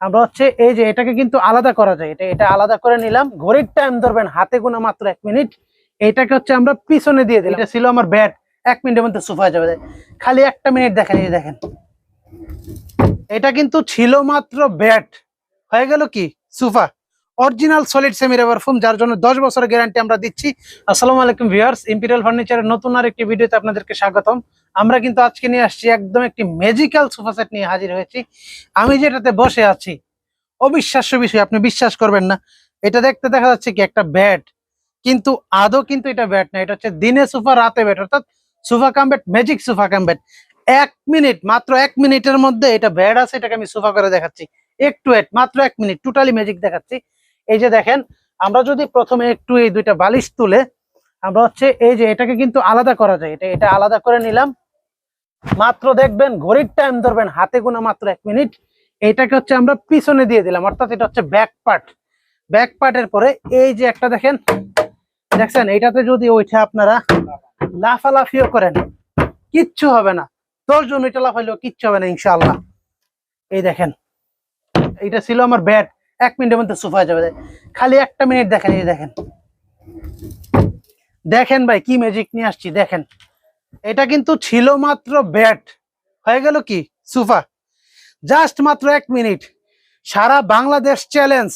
আমরা হচ্ছে এই যে এটাকে কিন্তু আলাদা করা যায়। এটা এটা আলাদা করে নিলাম। ঘড়ির টাইম ধরবেন, হাতে গোনা মাত্র এক মিনিট এটাকে হচ্ছে আমরা পিছনে দিয়ে দিলাম। এটা ছিল আমার ব্যাট এক মিনিটের মধ্যে সোফা যাবে। খালি একটা মিনিট দেখেন, এই দেখেন। এটা কিন্তু ছিল মাত্র ব্যাট হয়ে গেল কি? Sofa. Original solid semi rubber foam যার জন্য দশ বছরের গ্যারান্টি আমরা দিচ্ছি। আসসালামু আলাইকুম ভিউয়ার্স ইম্পিরিয়াল ফার্নিচারের নতুন আর একটি ভিডিওতে আপনাদেরকে স্বাগতম। আমরা কিন্তু আজকে নিয়ে আসছি একদম একটি ম্যাজিক্যাল সোফা সেট নিয়ে হাজির হয়েছি। আমি যেটাতে বসে আছি, অবিশ্বাস্য বিষয়, আপনি বিশ্বাস করবেন না। এটা দেখতে দেখা যাচ্ছে কি একটা ব্যাট কিন্তু আদৌ কিন্তু এটা ব্যাট না, এটা হচ্ছে দিনে সোফা রাতে ব্যাট অর্থাৎ sofa cum bed magic sofa cum bed এক মিনিট মাত্র এক মিনিটের মধ্যে এটা ব্যাট আছে, এটাকে আমি সোফা করে দেখাচ্ছি। একটু এট মাত্র এক মিনিট টোটালি ম্যাজিক দেখাচ্ছি। এই যে দেখেন, আমরা যদি প্রথমে একটু এই দুইটা বালিশ তুলে, আমরা হচ্ছে এই যে এটাকে কিন্তু আলাদা করা যায়। এটা এটা আলাদা করে নিলাম। মাত্র দেখবেন ঘড়ির টাইম ধরবেন, হাতে গোনা মাত্র এক মিনিট। এটাকে হচ্ছে আমরা পিছনে দিয়ে দিলাম, অর্থাৎ এটা হচ্ছে ব্যাক পার্ট ব্যাক পার্টের পরে এই যে একটা দেখেন, দেখছেন? এইটাতে যদি ওইটা আপনারা লাফালাফিও করেন, কিচ্ছু হবে না। দশ জন ওইটা লাফাইলেও কিচ্ছু হবে না ইনশাল্লাহ এই দেখেন এটা ছিল আমার ব্যাট এক মিনিটের মধ্যে সোফা যাবে। খালি একটা মিনিট দেখেন, এই দেখেন। দেখেন ভাই, কি ম্যাজিক নিয়ে আসছি, দেখেন। এটা কিন্তু ছিল মাত্র ব্যাট হয়ে গেল কি? সোফা। জাস্ট মাত্র এক মিনিট। সারা বাংলাদেশ চ্যালেঞ্জ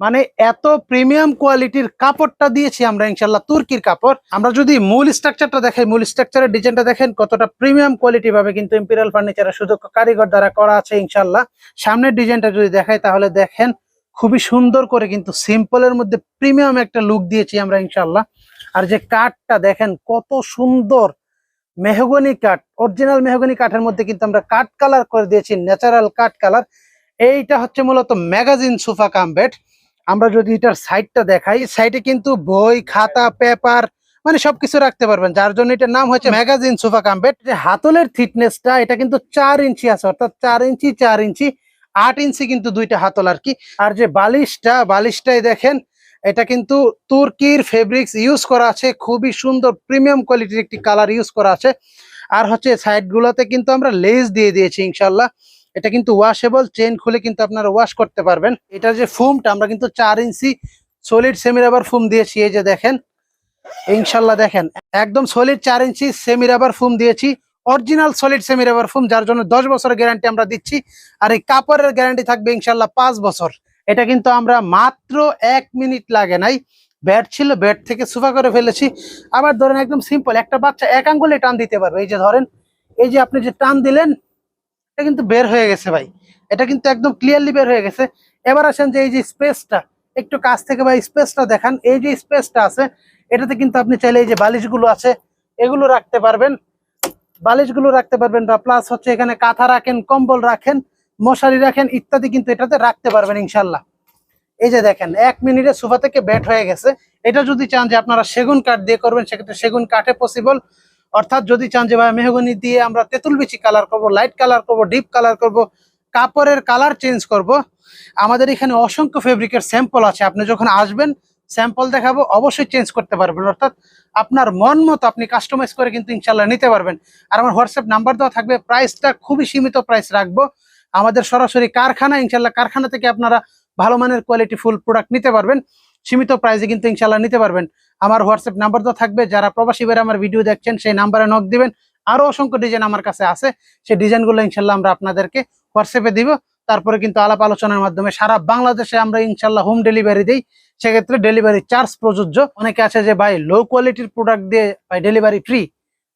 মানে এত প্রিমিয়াম কোয়ালিটির কাপড়টা দিয়েছি আমরা ইনশাল্লাহ তুর্কির কাপড়। আমরা যদি মূল স্ট্রাকচারটা দেখাই, মূল স্ট্রাকচারের ডিজাইনটা দেখেন, কতটা প্রিমিয়াম কোয়ালিটি ভাবে কিন্তু ইম্পিরিয়াল ফার্নিচারের সুযোগ কারিগর দ্বারা করা আছে ইনশাল্লাহ সামনের ডিজাইনটা যদি দেখাই, তাহলে দেখেন, খুবই সুন্দর করে কিন্তু সিম্পলের মধ্যে প্রিমিয়াম একটা লুক দিয়েছি আমরা ইনশাল্লাহ আর যে কাঠটা দেখেন, কত সুন্দর মেহগনি কাঠ অরিজিনাল মেহগনি কাঠের মধ্যে কিন্তু আমরা কাঠ কালার করে দিয়েছি ন্যাচারাল কাঠ কালার এইটা হচ্ছে মূলত ম্যাগাজিন সোফা কাম বেড আমরা যদি এটার সাইডটা দেখাই সাইডে কিন্তু বই, খাতা পেপার মানে সবকিছু রাখতে পারবেন, যার জন্য এটার নাম হচ্ছে ম্যাগাজিন সোফা যে হাতলের থিকনেসটা এটা কিন্তু চার ইঞ্চি আছে, অর্থাৎ চার ইঞ্চি চার ইঞ্চি, আট ইঞ্চি কিন্তু দুইটা হাতল আর কি। আর যে বালিশটা, বালিশটাই দেখেন, এটা কিন্তু তুর্কির ফেব্রিক্স ইউজ করা আছে, খুবই সুন্দর প্রিমিয়াম কোয়ালিটির একটি কালার ইউজ করা আছে। আর হচ্ছে সাইড গুলোতে কিন্তু আমরা লেস দিয়ে দিয়েছি ইনশাল্লাহ এটা কিন্তু ওয়াশেবল চেন খুলে কিন্তু আপনারা ওয়াশ করতে পারবেন। এটা যে ফোমটা আমরা কিন্তু চার inch solid semi rubber foam দিয়েছি, এই যে দেখেন। ইনশাল্লাহ দেখেন, একদম সলিড চার ইঞ্চি সেমি রাবার ফোম দিয়েছি। Original solid semi rubber foam যার জন্য দশ বছরের গ্যারান্টি আমরা দিচ্ছি। আর এই কাপড়ের গ্যারান্টি থাকবে ইনশাল্লাহ পাঁচ বছর। এটা কিন্তু আমরা মাত্র এক মিনিট লাগে নাই। ব্যাট ছিল ব্যাট থেকে সুফা করে ফেলেছি। আবার ধরেন একদম সিম্পল একটা বাচ্চা এক আঙ্গুলে টান দিতে পারবে। এই যে ধরেন, এই যে আপনি যে টান দিলেন এটা কিন্তু বের হয়ে গেছে ভাই। এটা কিন্তু একদম ক্লিয়ারলি বের হয়ে গেছে। এবার আসেন যে এই যে স্পেসটা একটু কাছ থেকে ভাই স্পেসটা দেখান। এই যে স্পেসটা আছে, এটাতে কিন্তু আপনি চাইলে এই যে বালিশগুলো আছে, এগুলো রাখতে পারবেন। বালিশগুলো রাখতে পারবেন বা প্লাস হচ্ছে এখানে কাঁথা রাখেন, কম্বল রাখেন, মশারি রাখেন ইত্যাদি কিন্তু এটাতে রাখতে পারবেন ইনশাল্লাহ এই যে দেখেন, এক মিনিটে সোফা থেকে ব্যাট হয়ে গেছে। এটা যদি চান যে আপনারা সেগুন কাঠ দিয়ে করবেন, সেক্ষেত্রে সেগুন কাঠে পসিবল অর্থাৎ যদি চান যে ভাই, মেহগনি দিয়ে আমরা তেঁতুল বিচি কালার করব লাইট কালার করব ডিপ কালার করব, কাপড়ের কালার চেঞ্জ করব, আমাদের এখানে অসংখ্য ফেব্রিকের স্যাম্পল আছে। আপনি যখন আসবেন স্যাম্পল দেখাবো, অবশ্যই চেঞ্জ করতে পারবেন। অর্থাৎ আপনার মন মতো আপনি কাস্টমাইজ করে কিন্তু ইনশাল্লাহ নিতে পারবেন। আর আমার হোয়াটসঅ্যাপ নাম্বার দেওয়া থাকবে প্রাইসটা খুবই সীমিত প্রাইস রাখব। আমাদের সরাসরি কারখানা ইনশাল্লাহ কারখানা থেকে আপনারা ভালো মানের কোয়ালিটি ফুল প্রোডাক্ট নিতে পারবেন। সীমিত প্রাইসে কিন্তু ইনশাল্লাহ নিতে পারবেন। আমার হোয়াটসঅ্যাপ নাম্বার তো থাকবে, যারা প্রবাসী বেড়ে আমার ভিডিও দেখছেন, সেই নাম্বারে নক দিবেন। আরও অসংখ্য ডিজাইন আমার কাছে আছে, সেই ডিজাইনগুলো ইনশাল্লাহ আমরা আপনাদেরকে হোয়াটসঅ্যাপে দিব। তারপরে কিন্তু আলাপ আলোচনার মাধ্যমে সারা বাংলাদেশে আমরা ইনশাল্লাহ হোম ডেলিভারি দিই। সেক্ষেত্রে ডেলিভারি চার্জ প্রযোজ্য। অনেকে আছে যে, ভাই লো কোয়ালিটির প্রোডাক্ট দিয়ে, ভাই ডেলিভারি ফ্রি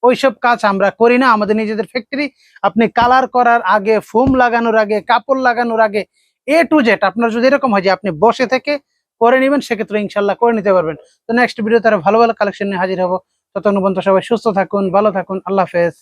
ওইসব কাজ আমরা করি না। আমাদের নিজেদের ফ্যাক্টরি আপনি কালার করার আগে ফোম লাগানোর আগে, কাপড় লাগানোর আগে এ টু জেড আপনার যদি এরকম হয় যে, আপনি বসে থেকে করে নেবেন, সেক্ষেত্রে ইনশাল্লাহ করে নিতে পারবেন। তো নেক্সট ভিডিও তারা ভালো ভালো কালেকশন নিয়ে হাজির হব। ততক্ষণ পর্যন্ত সবাই সুস্থ থাকুন, ভালো থাকুন, আল্লাহ হাফেজ।